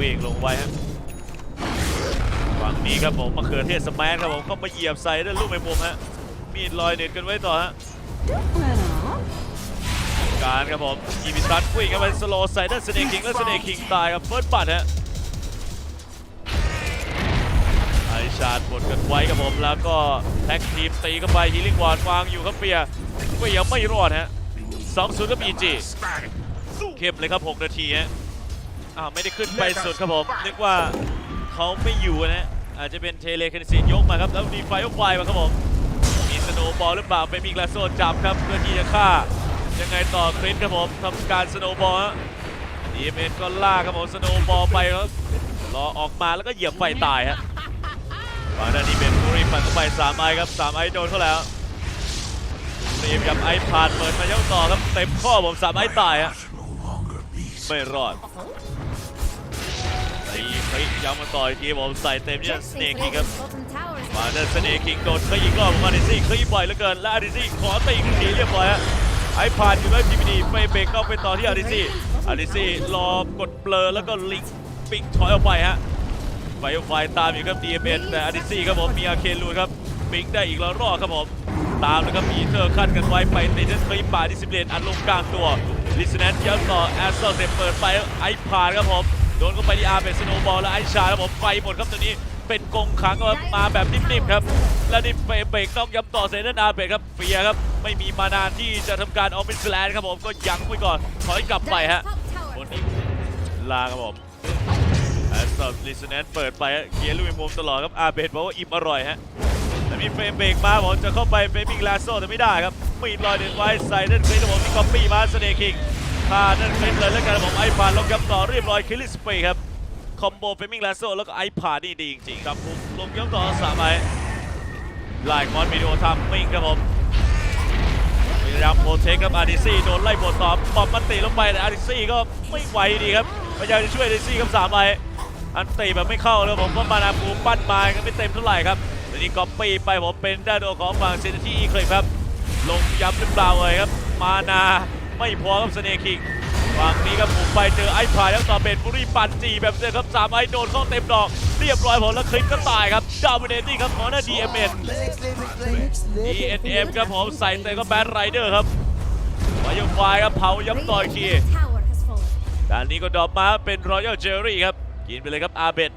วิ่งลงไว้ฮะฝั่งนี้ครับผมมะเขือเทศสแมัครับผมก็มาเหยียบใส่ด้วยลูกแมงมุมฮะมีดลอยเน็ตกันไว้ต่อฮะการครับผมอีพิตัสวิ่งเข้าไปสโลว์ใส่ด้านสเนคิงและสเนคิงตายครับเฟิร์สบัตฮะไอชาร์ดบดกันไว้ครับผมแล้วก็แท็กทีมตีเข้าไปฮีลิงวอร์ดวางอยู่ครับเปียก็ยังไม่รอดฮะสองศูนย์กับอีจีเข้มเลยครับ 6 นาทีฮะ อ้าวไม่ได้ขึ้นไปสุดครับผม นึกว่าเขาไม่อยู่นะฮะอาจจะเป็นเทเลคานซีนยกมาครับแล้วดีไฟไฟมาครับผมมีสโนว์บอลหรือเปล่าเป็นมีกลาโซจับครับเพื่อที่จะฆ่ายังไงต่อคริสครับผมทำการสโนว์บอลฮะดีเอ็มก็ลากครับผมสโนว์บอลไปครับรอออกมาแล้วก็เหยียบไฟตายฮะฝั่งด้านนี้เป็นบุรีปั่นเข้าไป3ไอครับ3ไอโดนเขาแล้วรีบกับไอผ่านเปิดมายกต่อครับเต็มข้อผม3ไอตายฮะไม่รอด ตีคลิกย้ำมาต่ออีกทีผมใส่เต็มเนี่ยสเนคิงครับมาเดินเสน่ห์คิงโดนเคยอีกรอบของมาดิซี่เคยบ่อยเหลือเกินและอาดิซี่ขอตีขึ้นทีเรียบร้อยฮะไอผ่านอยู่แล้วพีพีดีไม่เบรกก็ไปต่อที่อาดิซี่อาดิซี่รอกดเบลอแล้วก็ลิงก์ปิงถอยออกไปฮะไฟไฟตามอยู่ครับดีเอ็นแต่อาดิซี่ครับผมมีอาเคนลูนครับปิงได้อีกแล้วรอดครับผมตามแล้วก็มีเธอขั้นกันไว้ไปในเดนเคยป่าดิสเบลนอันลงกลางตัวลิสแนนย้ำต่อแอสเซอร์เเปิดไปไอผ่านครับผม โดนเข้าไปที่อาร์เป็นสโนว์บอลและไอชาครับผมไฟหมดครับตัวนี้เป็นกงขังครับมาแบบนิ่มๆครับ และนี่เบรกต้องย้ำต่อเซนนาเบรกครับเฟียครับ ไม่มีมานานที่จะทำการออฟฟิศแลนด์ครับผมก็ยั้งไว้ก่อนถอยกลับไปฮะคนนี้ลาครับผมแอสตันลิสเนนเปิดไปฮะเกียร์ลุยมุมตลอดครับอาเบดบอกว่าอิ่มอร่อยฮะแต่มีเฟรมเบรกมาผมจะเข้าไปเฟรมิงลาโซแต่ไม่ได้ครับมีดลอยเด่นไว้ใส่เด่นคลิปผมมีก๊อปปี้มาสเนคิง พาเด่นคลิปเลยแล้วกันผมไอพานลงย้ำต่อเรียบร้อยคิลิสเปครับคอมโบเฟมิงลาโซแล้วก็ไอพานี่ดีจริงๆครับผมลงย้ำต่อสามไอไล่คอนวิดีโอทำมิงครับผมพยายามโปเทคครับอาร์ดิซี่โดนไล่บทต่อบอมมันตีลงไปแต่อาร์ดิซี่ก็ไม่ไหวดีครับพยายามจะช่วยอาร์ดิซี่ครับสามไออันตีแบบไม่เข้าแล้วผมก็มานาภูปั้นมาก็ไม่เต็มเท่าไหร่ครับแต่นี่ก๊อปปี้ไปผมเป็นด้านโดของฝั่งเซนที่อีคลิปครับ ลงย้ำหรือเปล่าเลยครับ มานา ไม่พอครับสเนคิงฝั่งนี้ครับผมไปเจอไอ้พายแล้วต่อเป็นบุรีปันจีแบบเจอครับสามไอ้โดนเข้าเต็มดอก เรียบร้อยผมแล้วคลิปก็ตายครับดาวเนตี้ครับของหน้า DMN DNM ครับผมใส่เต็มก็แบทไรเดอร์ครับวายไฟครับเผาย้ำต่ออีกทีด้านนี้ก็ดรอปมาเป็นรอยัลเจอรี่ครับกินไปเลยครับอาเบด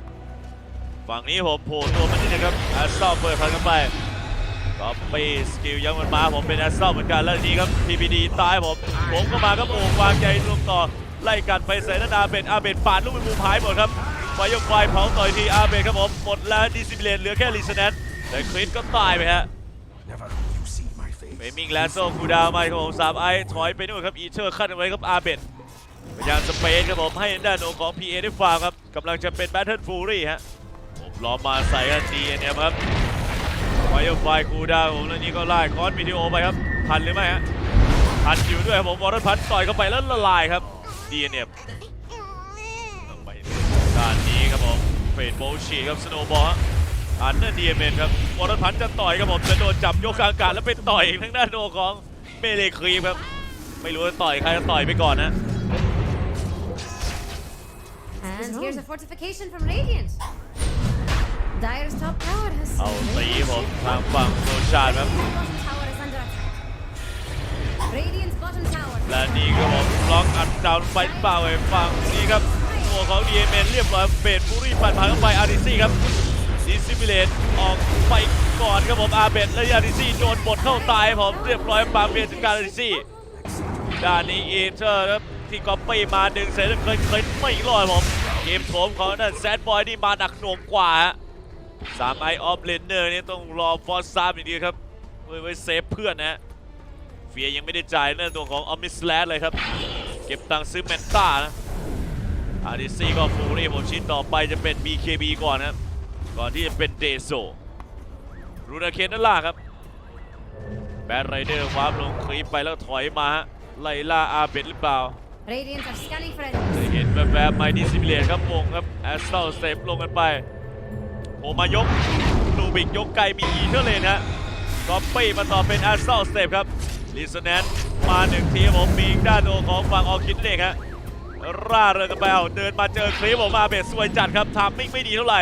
ฝั่งนี้ผมโผล่ตัวมาที่นี่ครับอาร์ซอลเปิดพันกันไป ก็ไปสกิลยังมันมาผมเป็นแอสซัลเหมือนกันแล้วทีนี้ครับ PPD ตายผม ผมก็มาครับโอ่งวางใจลงต่อ ไล่กันไปใส่นาอาเบดอาเบดปาดลูกเป็นมุมหายหมดครับไฟยกไฟเผาต่อยทีอาเบดครับผม หมดแล้วดิซิเบเลนเหลือแค่ลิซแนนแต่คริสก็ตายไปฮะ Never you see my เฟ face. มิงแลนโซคูดาวมาครับผมสามไอถอยไปนู่นครับอีเชอร์ขั้นเอาไว้ครับอาเบดพยายามสเปซครับผมให้ด้านโอของ PA ได้ฟังครับกำลังจะเป็นแบทเทิลฟูรี่ฮะผมล้อมมาใส่กัน DNM ครับ ไฟไฟคูดาวผมแล้วนี่ก็ไล่คอนวิดีโอไปครับทันหรือไม่ฮะทันอยู่ด้วยครับผมวอร์เรนพันต่อยเข้าไปแล้วละลายครับ DNF ไปด้านนี้ครับผมเฟดโบชีครับสโนบอลอันนั้นดีเอ็มครับวอร์เรนพันจะต่อยครับผมจะโดนจับยกกลางอากาศแล้วไปต่อยทางด้านโดของเมเลครีมครับไม่รู้จะต่อยใครจะต่อยไปก่อนนะ And here's a fortification from Radiant. เอาตีผมทางฝั่งโซชาดครับ และนี่ครับผมล็อกอัดดาวน์ไปเปล่าไอ้ฝั่งนี้ครับตัวของ d m n เนเรียบร้อยเบดฟูรี่ปั่นผ่านเข้าไปอาริซี่ครับดิซิบิเลตออกไปก่อนครับผมอาเบดและอาริซี่โดนบดเข้าตายผมเรียบร้อยปาเบียนจัดการอาริซี่ด้านนี้เอเทอร์ครับที่ก๊อปปี้มาดึงเซนเคยเคยไม่รอดผมเกมโถมของนั่นแซดบอยนี่มาหนักหน่วงกว่าฮะ สามไอออฟเลนเนอร์นี่ต้องรอฟอร์ซามอย่างเดียวครับไว้ไว้เซฟเพื่อนนะฮะเฟียยังไม่ได้จ่ายเรื่องตัวของออมิสแลดเลยครับ เก็บตังค์ซื้อแมนต้านะอาริซี่ก็ฟูรี่ผมชิ้นต่อไปจะเป็น BKB ก่อนนะครับก่อนที่จะเป็นเดโซรูนาเคนนั่นล่ะครับแบทไรเดอร์วาร์ปลงคลีปไปแล้วถอยมาฮะไล่ล่าอาเบดหรือเปล่า Radiant are scanning for จะ enemies. เห็นแบบแบบไมดิซิเลียครับวงครับแอสตัลสเตปลงกันไป โผมายกลูบิกยกไกลมีอีเทอร์เลนฮะก็ปี้มาต่อเป็นแอสตัลสเตปครับลิสแนนมาหนึ่งทีครับผมมีด้านโอของฝั่งออคิดเองฮะร่าเริงกันไปเอาเดินมาเจอคลิปออกมาเบสสวยจัดครับทามมิ่งไม่ดีเท่าไหร่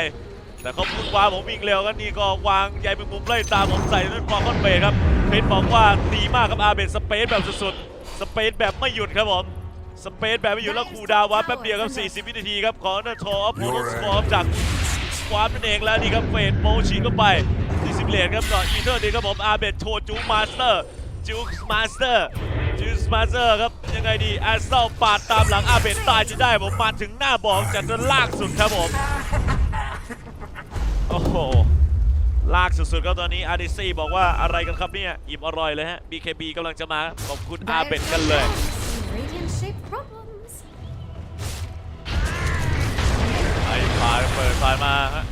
แต่เขาพูดว่าผมวิ่งเร็วก็นี่ก็วางใยเป็นมุมไล่ตามผมใส่นั่นฟองคอนเบสครับเพชรบอกว่าดีมากครับอาเบสสเปซแบบสุดๆสเปซแบบไม่หยุดครับผมสเปซแบบไม่หยุดแล้วคูลดาวน์วัดแป๊บเดียวครับ40 วินาทีครับของนัททอฟโพลสปอร์จาก ควอตนั่นเองแล้วนี่ครับเฟดโมชิเข้าไปดิสิบเลนครับต่ออีเทอร์ดีครับผมอาเบสโชจูมาสเตอร์จูมาสเตอร์จูมาสเตอร์ครับยังไงดีแอสเซลปาดตามหลังอาเบสตายจะได้ผมมาถึงหน้าบอกจากด้านล่างสุดครับผมโอ้โหลากสุดๆครับตอนนี้อาร์ดิซีบอกว่าอะไรกันครับเนี่ยอิ่มอร่อยเลยฮะ BKB กำลังจะมาขอบคุณอาเบนกันเลย ฟายเปิดพายมาฮะ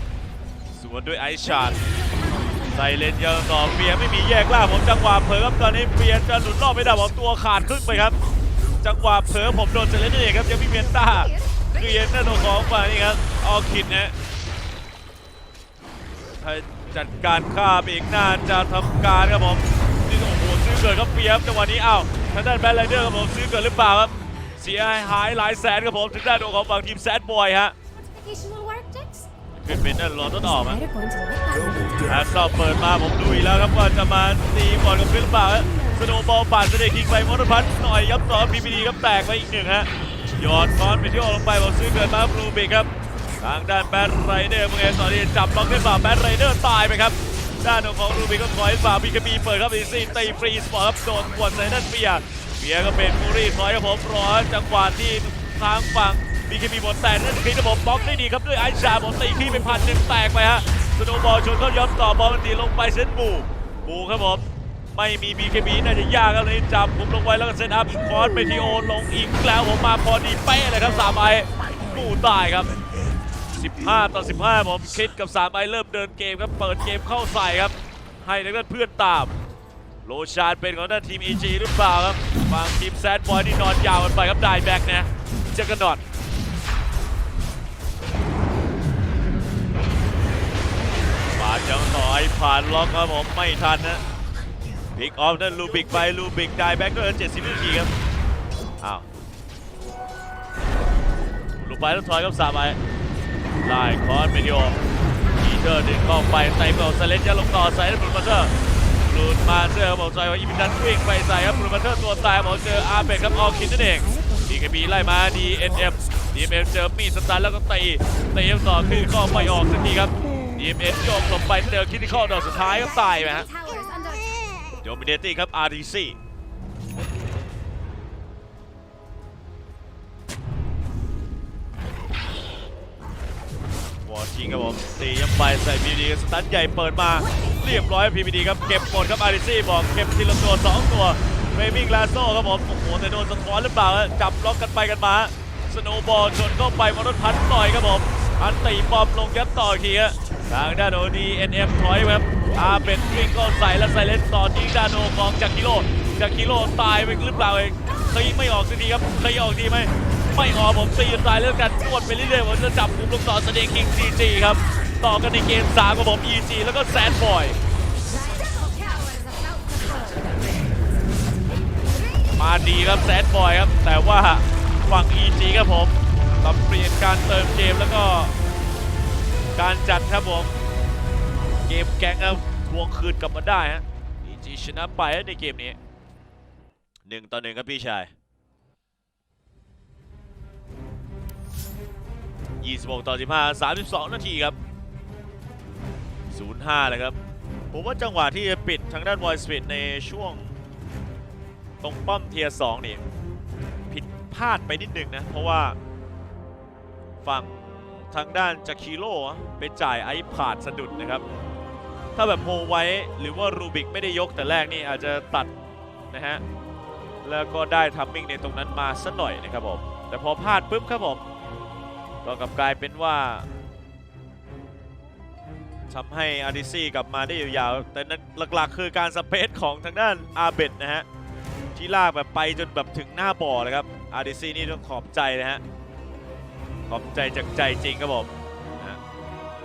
สวนด้วยไอชาร์ดไซเลนยังต่อเฟียไม่มีแยกล่าผมจังหวะเผลอครับตอนนี้เฟียจะหลุดรอบไม่ได้ผมตัวขาดครึ่งไปครับ จังหวะเผลอผมโดนเซเลนเองครับยังไม่เมียนต้าคือเย็นหน้าโดนของมานี่ครับออคิดนะถ้าจัดการฆ่าไปอีกน่าจะทำการครับผมนี่โอ้โหซื้อเกิดครับเปียจังหวะนี้อ้าวทางด้านแบทไรเดอร์ครับผมซื้อเกิดหรือเปล่าครับเสียหายหลายแสนครับผมถึงด้านของฝั่งทีมแซดบอยฮะ Fortification will work, Jax. ขึ้นเป็นนั่นรอต้นออก Spider ฮะ going to lick that แอสซอลเปิดมาผมดูอีกแล้วครับว่าจะมาตีบอลกับฟิลหรือเปล่าฮะสโนว์บอลปาดเสด็จคิงไปมอเตอร์พัทหน่อยยับต่อพีพีดีครับแตกไปอีกหนึ่งฮะหยอดคอนไปที่ออกลงไปผมซื้อเกิดมาบลูบิกครับทางด้านแบทไรเดอร์เมื่อกี้ตอนนี้จับล็อกขึ้นมาแบทไรเดอร์ตายไปครับ ด้านของรูบิกก็ถอยฝ่าบีคบีเปิดครับอีซี่ตีฟรีสปอร์ตครับโดนกวนใส่นั่นเปียเปียก็เป็นฟูรี่ถอยครับผมรอจังหวะที่ทางฝั่ง บีเคบีหมดแต่นั่นคลิครับผมบล็อกได้ดีครับด้วยไอชาผมตีขี้ไปพันหนึ่งแตกไปฮะสโนบอลชนเข้าย้อนต่อบอลมันตีลงไปเซนบูบูครับผมไม่มีบีเคบีน่าจะยากครับเลยจับผมลงไว้แล้วก็เซตอัพคอร์สเมทีโอลงอีกแล้วผมมาพอดีเป๊ะเลยครับสามไอบูตายครับ 15 ต่อ 15 ผมคิดกับ3ไอเริ่มเดินเกมครับ เปิดเกมเข้าใส่ครับ ให้ทางด้านเพื่อนตาม โลชานเป็นของด้านทีม EG หรือเปล่าครับฝั่งทีมแซดบอยนี่นอนยาวกันไปครับได้แบ็กนะเจอกันนอด ผ่านล็อกครับผมไม่ทันนะพิกออฟนั่นลูบิกไปลูบิกได้แบ็กก็เหลือ70นาทีครับอ้าวลูกไปแล้วถอยครับสามไปได้คอนเมดิโออีเทอร์ดึงเข้าไปใส่เบลสเลนจะลงต่อใส่บรูมาเตอร์บรูมาเตอร์บอกใส่ว่าอีมินันวิ่งไปใส่ครับบรูมาเตอร์ตัวตายบอกเจออาเบกครับออคิดนั่นเองดีกบีไล่มาดีเอ็นเอฟดีเอ็มเจอมีดสตาร์แล้วก็ตีตีต่อขึ้นข้อไม่ออกสักทีครับ ดีเอ็มโยกลงไปเจอคิดที่ข้อดอกสุดท้ายก็ตายไปฮะ Towers under โดมิเนตี้ครับ RDC วอร์ชิงครับผมตียังไปใส่พีดีสตันใหญ่เปิดมาเรียบร้อยพีพีดีครับเก็บหมดครับ RDC บอกเก็บทีละตัว2ตัวเฟมิงลาโซ่ครับผมโอ้โหแต่โดนสะท้อนหรือเปล่าฮะจับล็อกกันไปกันมาสโนว์บอลชนเข้าไปมอเตอร์พันต่อยครับผมอันตีบอมลงยัดต่ออีกทีฮะ ทางด้านโอดีเอ็นเอ็มถอยครับอาเป็นวิ่งเข้าใส่แล้วใส่เลนต่อยิงด้านโอของจากกิโลจากกิโลตายไปหรือเปล่าเองเคยไม่ออกสักทีครับเคยออกดีไหมไม่ออกผมตีตายเรื่องการนวดไปเรื่อยๆผมจะจับกลุ่มลงต่อสเตคิงซีจีครับต่อกันในเกม3กับผม EG แล้วก็แซนบอยมาดีครับแซดบอยครับแต่ว่าฝั่ง EG ครับผมปรับเปลี่ยนการเติมเกมแล้วก็ การจัดครับผม เกมแก๊งครับทวงคืนกลับมาได้ฮะ EG ชนะไปในเกมนี้หนึ่งต่อหนึ่งครับพี่ชาย26ต่อ15 32 นาทีครับ 0-5 เลยครับ ผมว่าจังหวะที่จะปิดทางด้าน Voice Speed ในช่วง ตรงป้อมเทียร์สองนี่ ผิดพลาดไปนิดนึงนะ เพราะว่า ฝั่ง ทางด้านจากคีโร่ไปจ่ายไอผาดสะดุดนะครับ ถ้าแบบโฮไว้หรือว่ารูบิกไม่ได้ยกแต่แรกนี่อาจจะตัดนะฮะ แล้วก็ได้ทัมมิ่งในตรงนั้นมาสักหน่อยนะครับผม แต่พอพลาดปุ๊บครับผม ก็กลับกลายเป็นว่าทำให้อาร์ดิซี่กลับมาได้ยาวๆ แต่นั้นหลักๆ คือการสเปซของทางด้านอาเบดนะฮะ ที่ลากแบบไปจนแบบถึงหน้าบ่อเลยครับ RDC นี่ต้องขอบใจนะฮะ ขอบใจจากใจจริงครับผม